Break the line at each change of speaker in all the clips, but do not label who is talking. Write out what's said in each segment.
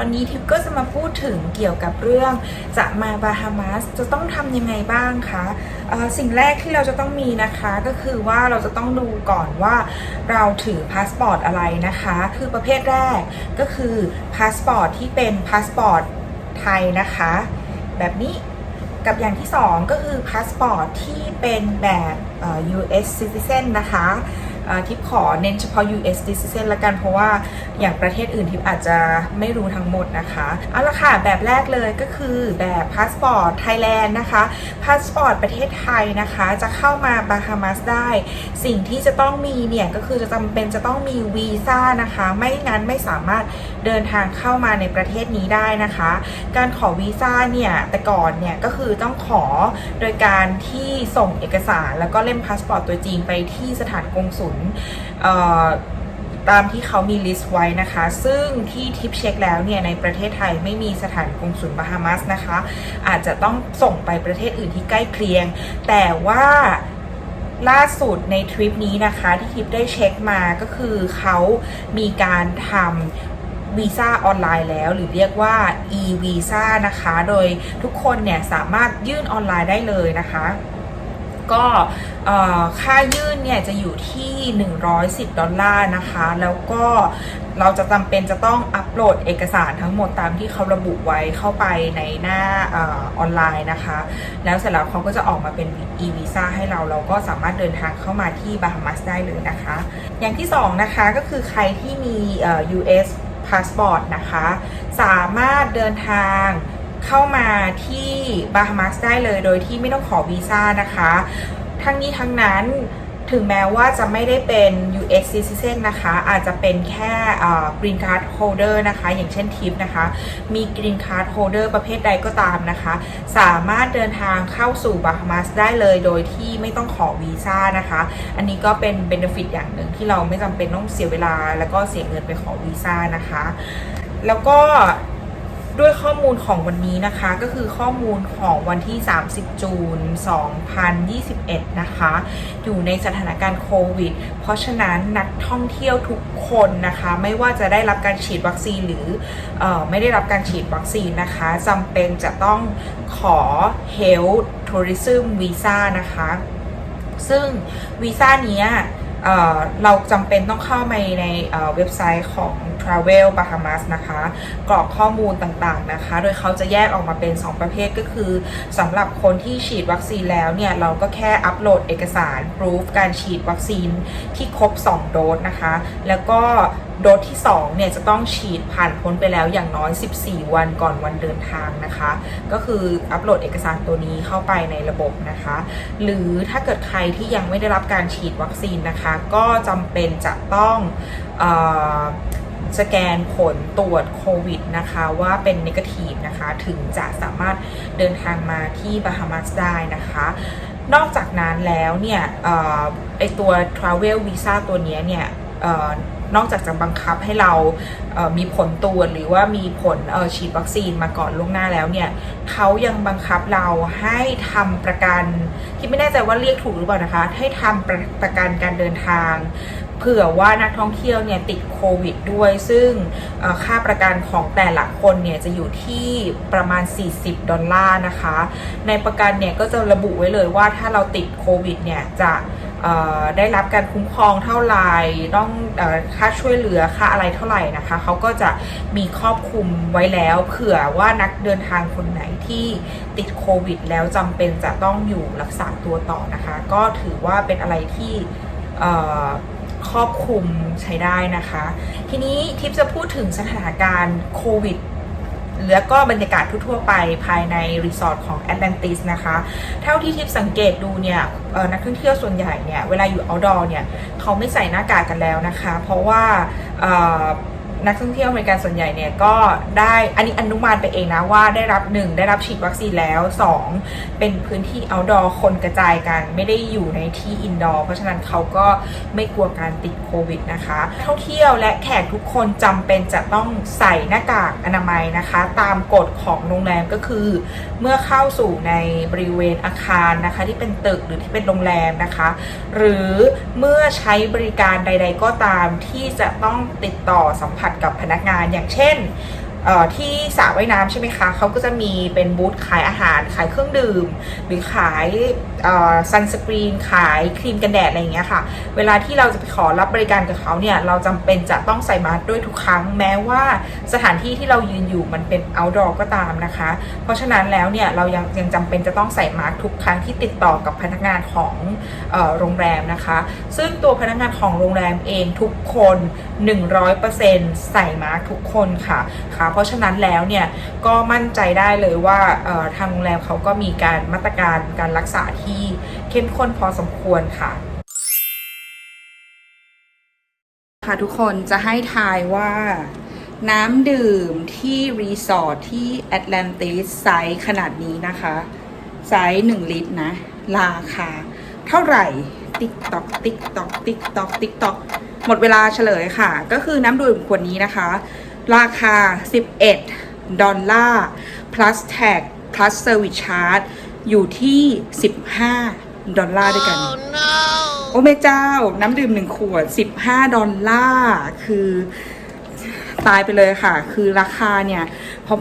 อนนี้ทิปก็จะมาพูดถึงเกี่ยวกับเรื่องจะมาบาฮามาสจะต้องทำยังไงบ้างคะสิ่งแรกที่เราจะต้องมีนะคะก็คือว่าเราจะต้องดูก่อนว่าเราถือพาสปอร์ตอะไรนะคะ คือประเภทแรกก็คือพาสปอร์ตที่เป็นพาสปอร์ตไทยนะคะ แบบนี้กับอย่างที่ 2 ก็คือพาสปอร์ตที่เป็นแบบอ่อ US citizen นะคะ ทิปขอเน้นเฉพาะ US citizen ละกันเพราะว่าอย่างประเทศอื่นทิปอาจจะไม่รู้ทั้งหมดนะคะเอาละค่ะแบบแรกเลยก็คือแบบพาสปอร์ตไทยแลนด์นะคะพาสปอร์ตประเทศไทยนะคะจะเข้ามาบาฮามาสได้ สิ่งที่จะต้องมีเนี่ยก็คือจะจำเป็นจะต้องมีวีซ่านะคะ ไม่งั้นไม่สามารถเดินทางเข้ามาในประเทศนี้ได้นะคะ การขอวีซ่าเนี่ยแต่ก่อนเนี่ยก็คือต้องขอโดยการที่ส่งเอกสาร แล้วก็เล่มพาสปอร์ตตัวจริงไปที่สถานกงสุลตามที่เขามีลิสต์ไว้นะคะ ซึ่งที่ทิปเช็คแล้วเนี่ย ในประเทศไทยไม่มีสถานกงสุลบาฮามัสนะคะ อาจจะต้องส่งไปประเทศอื่นที่ใกล้เคียง แต่ว่าล่าสุดในทริปนี้นะคะที่ทิปได้เช็คมาก็คือเขามีการทำวีซ่าออนไลน์แล้ว หรือเรียกว่า e-visa นะคะ โดยทุกคนเนี่ยสามารถยื่นออนไลน์ได้เลยนะคะ ก็ค่ายื่นเนี่ยจะอยู่ที่ 110 ดอลลาร์นะคะ แล้วก็เราจะจำเป็นจะต้องอัปโหลดเอกสารทั้งหมดตามที่เขาระบุไว้เข้าไปในหน้าออนไลน์นะคะ แล้วเสร็จแล้วเขาก็จะออกมาเป็น e-visa ให้เราเราก็สามารถเดินทางเข้ามาที่บาฮามัสได้เลยนะคะ อย่างที่สองนะคะก็คือใครที่มี US พาสปอร์ตนะคะ สามารถเดินทาง เข้ามาที่บาฮามัสได้เลย โดยที่ไม่ต้องขอวีซ่านะคะ ทั้งนี้ทั้งนั้นถึงแม้ว่าจะไม่ได้เป็น US citizen นะคะ อาจจะเป็นแค่ green card holder นะคะ อย่างเช่นทิปนะคะ มี green card holder ประเภทใดก็ตามนะคะ สามารถเดินทางเข้าสู่บาฮามัสได้เลยโดยที่ไม่ต้องขอวีซ่านะคะ อันนี้ก็เป็น benefit อย่างหนึ่งที่เราไม่จำเป็นต้องเสียเวลา แล้วก็เสียเงินไปขอวีซ่านะคะ แล้วก็ ด้วยข้อมูลของวันนี้นะคะก็คือข้อมูลของวันที่ 30 จูน 2021 นะคะ อยู่ในสถานการณ์โควิด เพราะฉะนั้นนักท่องเที่ยวทุกคนนะคะ ไม่ว่าจะได้รับการฉีดวัคซีนหรือออไม่ได้รับการฉีดวัคซีนนะคะจำเป็นจะต้องขอ Health Tourism Visa นะคะ ซึ่งวีซ่านี้ เราจำเป็นต้องเข้าไปในเอ่อเว็บไซต์ของ Travel Bahamas นะคะ กรอกข้อมูลต่างๆนะคะ โดยเขาจะแยกออกมาเป็น 2 ประเภทก็คือสำหรับคนที่ฉีดวัคซีนแล้วเนี่ย เราก็แค่อัปโหลดเอกสาร proof การฉีดวัคซีนที่ครบ 2 โดสนะคะ แล้วก็โดสที่ 2 เนี่ย จะต้องฉีดผ่านพ้นไปแล้วอย่างน้อย 14 วันก่อนวันเดินทางนะคะ ก็คืออัปโหลดเอกสารตัวนี้เข้าไปในระบบนะคะ หรือถ้าเกิดใครที่ยังไม่ได้รับการฉีดวัคซีนนะคะก็จำเป็นจะต้องสแกนผลตรวจโควิดนะคะว่าเป็นนิเกทีฟนะคะ ถึงจะสามารถเดินทางมาที่บาฮามาสได้นะคะ นอกจากนั้นแล้วเนี่ยออไอตัว Travel Visa ตัวนี้เนี่ย นอกจากจะบังคับให้เรามีผลตรวจหรือว่ามีผลฉีดวัคซีนมาก่อนล่วงหน้าแล้วเนี่ยเขายังบังคับเราให้ทำประกันที่ไม่แน่ใจว่าเรียกถูกหรือเปล่านะคะ ให้ทำประประกันการเดินทางเผื่อว่านักท่องเที่ยวเนี่ยติดโควิดด้วย ซึ่งค่าประกันของแต่ละคนเนี่ยจะอยู่ที่ประมาณ 40 ดอลลาร์นะคะ ในประกันเนี่ยก็จะระบุไว้เลยว่าถ้าเราติดโควิดเนี่ยจะ ได้รับการคุ้มครองเท่าไหร่ต้องอค่าช่วยเหลือค่าอะไรเท่าไหร่นะคะเขาก็จะมีครอบคลุมไว้แล้ว เผื่อว่านักเดินทางคนไหนที่ติดโควิด แล้วจำเป็นจะต้องอยู่รักษาตัวต่อนะคะ ก็ถือว่าเป็นอะไรที่ครอบคลุมใช้ได้นะคะ ทีนี้ทิปจะพูดถึงสถานการณ์โควิด แล้วก็บรรยากาศทั่วๆไปภายในรีสอร์ทของแอตแลนติสนะคะ เท่าที่ทิปสังเกตดูเนี่ยนักท่องเที่ยวส่วนใหญ่เนี่ยเวลาอยู่ outdoor เนี่ยเขาไม่ใส่หน้ากากกันแล้วนะคะ เพราะว่า นักท่องเที่ยวอเมริกันส่วนใหญ่เนี่ยก็ได้อันนี้อนุมานไปเองนะว่าได้รับ 1 ได้รับฉีดวัคซีนแล้ว 2 เป็นพื้นที่ outdoor คนกระจายกันไม่ได้อยู่ในที่ indoor เพราะฉะนั้นเขาก็ไม่กลัวการติดโควิดนะคะท่องเที่ยวและแขกทุกคนจำเป็นจะต้องใส่หน้ากากอนามัยนะคะ ตามกฎของโรงแรมก็คือ เมื่อเข้าสู่ในบริเวณอาคารนะคะ ที่เป็นตึกหรือที่เป็นโรงแรมนะคะ หรือเมื่อใช้บริการใด ๆ ก็ตามที่จะต้องติดต่อสัมผัสกับพนักงาน อย่างเช่น ที่สระว่ายน้ำใช่ไหมคะเขาก็จะมีเป็นบูธขายอาหาร ขายเครื่องดื่ม หรือขายซันสกรีน ขายครีมกันแดดอะไรอย่างเงี้ยค่ะ เวลาที่เราจะไปขอรับบริการกับเขาเนี่ย เราจำเป็นจะต้องใส่มาสก์ด้วยทุกครั้ง แม้ว่าสถานที่ที่เรายืนอยู่มันเป็น outdoor ก็ตามนะคะ เพราะฉะนั้นแล้วเนี่ยเรายังยังจำเป็นจะต้องใส่มาสก์ทุกครั้งที่ติดต่อกับพนักงานของออโรงแรมนะคะ ซึ่งตัวพนักงานของโรงแรมเองทุกคน 100%ใส่มาสก์ทุกคนค่ะค่ะเพราะฉะนั้นแล้วเนี่ยก็มั่นใจได้เลยว่าทางโรงแรมเขาก็มีการมาตรการการรักษาที่เข้มข้นพอสมควรค่ะค่ะทุกคนจะให้ทายว่าน้ำดื่มที่รีสอร์ทที่แอตแลนติสไซส์ขนาดนี้นะคะ ไซส์หนึ่งลิตรนะ ราคา เท่าไหร่ ติ๊กตอกติ๊กตอกติ๊กตอกติ๊กตอกหมดเวลาเฉลยค่ะ ก็คือน้ำดื่มขวดนี้นะคะ ราคา 11 ดอลลาร์ plus tag plus service charge อยู่ที่ 15 ดอลลาร์ด้วยกันโอ้แม่เจ้า น้ำดื่มหนึ่งขวด 15 ดอลลาร์ คือตายไปเลยค่ะ คือราคาเนี่ย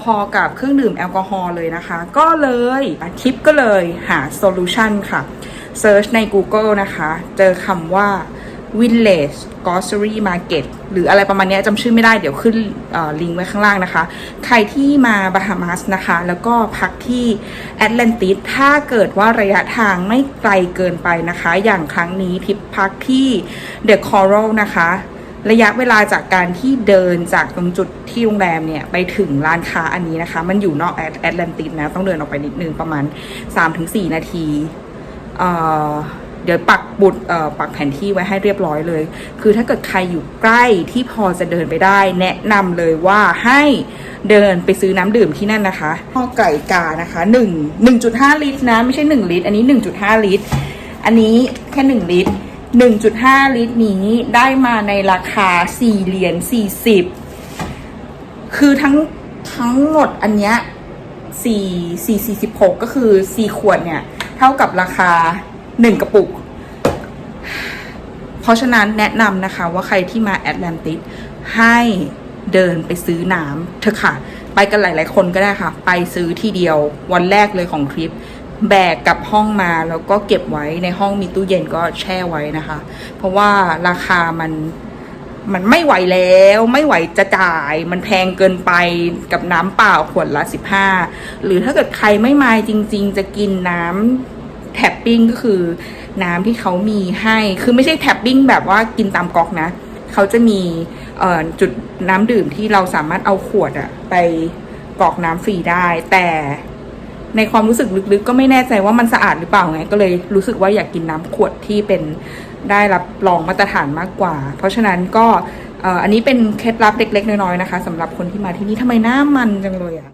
พอๆกับเครื่องดื่มแอลกอฮอล์เลยนะคะ ก็เลยทิปก็เลยหาโซลูชันค่ะเซิร์ชใน Google นะคะ เจอคำว่า Village Grocery Market หรืออะไรประมาณนี้จำชื่อไม่ได้เดี๋ยวขึ้นลิงก์ไว้ข้างล่างนะคะ ใครที่มาบาฮามัสนะคะ แล้วก็พักที่แอตแลนติสถ้าเกิดว่าระยะทางไม่ไกลเกินไปนะคะ อย่างครั้งนี้ทิปพักที่ The Coral นะคะ ระยะเวลาจากการที่เดินจากตรงจุดที่โรงแรมเนี่ย ไปถึงร้านค้าอันนี้นะคะ มันอยู่นอกแอตแลนติสนะ ต้องเดินออกไปนิดนึงประมาณ 3-4 นาทีเอ่อ เดี๋ยวปักบุดปักแผนที่ไว้ให้เรียบร้อยเลย คือถ้าเกิดใครอยู่ใกล้ที่พอจะเดินไปได้ แนะนำเลยว่าให้เดินไปซื้อน้ำดื่มที่นั่นนะคะข้อไก่กานะคะ1 1.5ลิตรนะ ไม่ใช่1ลิตร อันนี้1.5ลิตร อันนี้แค่1ลิตร1.5ลิตรนี้ได้มาในราคา4เหรียญ40คือทั้งทั้งหมดอันเนี้ย4 4 46ก็คือ4ขวดเนี่ย เท่ากับราคา 1กระปุก เพราะฉะนั้นแนะนำนะคะว่าใครที่มาแอตแลนติสให้เดินไปซื้อน้ำเถอะค่ะ ไปกันหลาย ๆ คนก็ได้ค่ะ ไปซื้อทีเดียววันแรกเลยของทริป แบกกลับห้องมาแล้วก็เก็บไว้ในห้องมีตู้เย็นก็แช่ไว้นะคะ เพราะว่าราคามันมันไม่ไหวแล้วไม่ไหวจะจ่าย มันแพงเกินไปกับน้ำเปล่าขวดละ15หรือถ้าเกิดใครไม่มาจริง ๆ จะกินน้ำ แท็บปิ้งก็คือน้ำที่เขามีให้ คือไม่ใช่แท็บปิ้งแบบว่ากินตามก๊อกนะ เขาจะมีจุดน้ำดื่มที่เราสามารถเอาขวดอะไปกรอกน้ำฟรีได้ แต่ในความรู้สึกลึกๆ ก็ไม่แน่ใจว่ามันสะอาดหรือเปล่าไง ก็เลยรู้สึกว่าอยากกินน้ำขวดที่เป็นได้รับรองมาตรฐานมากกว่า เพราะฉะนั้นก็อันนี้เป็นเคล็ดลับเล็กๆ น้อยๆนะคะสำหรับคนที่มาที่นี่ทำไมหน้ามันจังเลยอะ